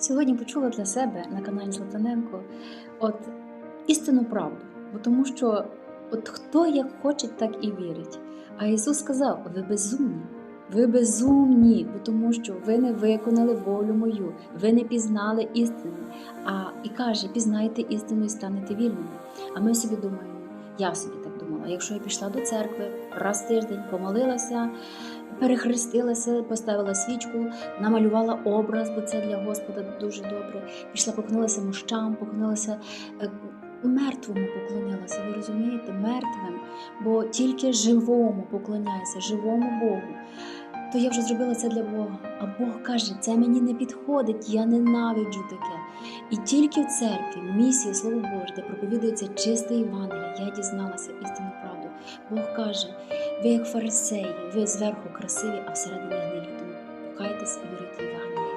Сьогодні почула для себе на каналі Златаненко от істинну правду, бо тому що от хто як хоче, так і вірить. А Ісус сказав: ви безумні. Ви безумні, бо тому що ви не виконали волю мою, ви не пізнали істину. А і каже, пізнайте істину і станете вільними. А ми собі думаємо, я собі так думала, якщо я пішла до церкви раз в тиждень, помолилася, перехрестилася, поставила свічку, намалювала образ, бо це для Господа дуже добре. Пішла, поклонилася мощам, поклонилася е, мертвому, поклонилася. Ви розумієте, мертвим, бо тільки живому поклоняйся, живому Богу. То я вже зробила це для Бога. А Бог каже, це мені не підходить, я ненавиджу таке. І тільки в церкві, місії Слово Боже, де проповідується чисте Євангеліє, я дізналася істинну правду. Бог каже, ви як фарисеї, ви зверху красиві, а всередині гнилі. Тому покайтеся і вірите Євангелію.